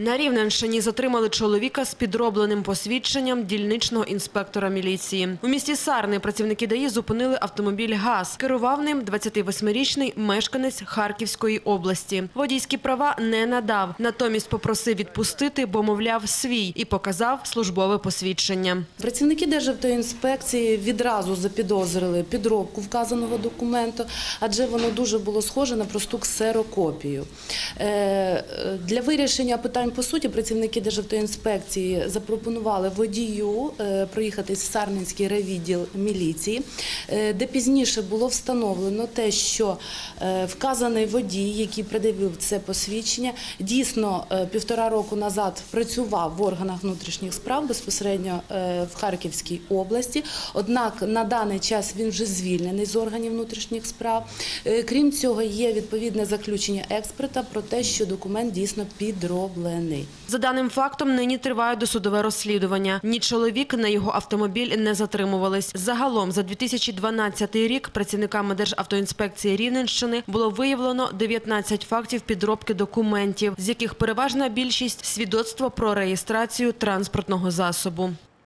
На Рівненщині затримали чоловіка з підробленим посвідченням дільничного інспектора міліції. У місті Сарни працівники ДАІ зупинили автомобіль ГАЗ. Керував ним 28-річний мешканець Харківської області. Водійські права не надав, натомість попросив відпустити, бо, мовляв, свій і показав службове посвідчення. Працівники Державтоінспекції відразу запідозрили підробку вказаного документу, адже воно дуже було схоже на просту ксерокопію. Е, е, Для вирішення питань по суті працівники Державтоінспекції запропонували водію е, проїхати в Сарненський райвідділ міліції, е, де пізніше було встановлено те, що е, вказаний водій, який придивив це посвідчення, дійсно півтора року назад працював в органах внутрішніх справ безпосередньо в Харківській області. Однак на даний час він вже звільнений з органів внутрішніх справ. Крім цього, є відповідне заключення експерта про те, що документ дійсно підроблений. За даним фактом, нині триває досудове розслідування. Ні чоловік, ні його автомобіль не затримувались. Загалом за 2012 рік працівниками Державтоінспекції Рівненщини було виявлено 19 фактів підробки документів, з яких переважна більшість – свідоцтво про реєстрацію транспортного засобу.